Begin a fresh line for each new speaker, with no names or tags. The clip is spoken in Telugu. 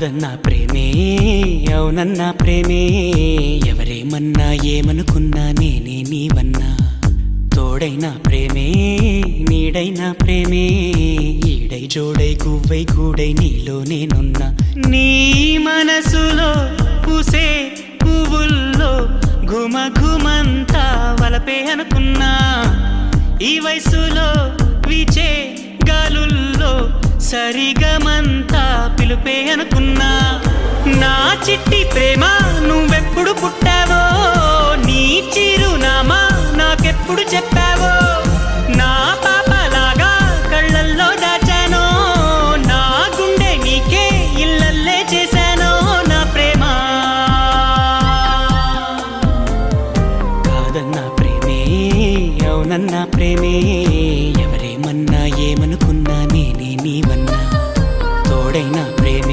కాదన్నా ప్రేమే అవునన్నా ప్రేమే. ఎవరేమన్నా ఏమనుకున్నా నేనే నీవన్నా తోడైనా ప్రేమే నీడైనా ప్రేమే. ఈడై జోడై గువ్వై కూడై నీలో నేనున్నా. నీ మనసులో పూసే పువ్వుల్లో ఘుమ ఘుమంతా వలపే అనుకున్నా. ఈ వయసులో విచే గాలుల్లో సరిగమంతా నిలుపే అనుకున్నా. నా చిట్టి ప్రేమ నువ్వెప్పుడు పుట్టావో నీ చిరునామా నాకెప్పుడు చెప్పావో. నా పాపలాగా కళ్ళల్లో దాచానో నా గుండె నీకే ఇళ్ళల్లే చేశానో నా ప్రేమ. కాదన్నా ప్రేమే అవునన్నా ప్రేమే ఎవరేమన్నా ఏమనుకున్నా నేనే నీవన్నా తోడైనా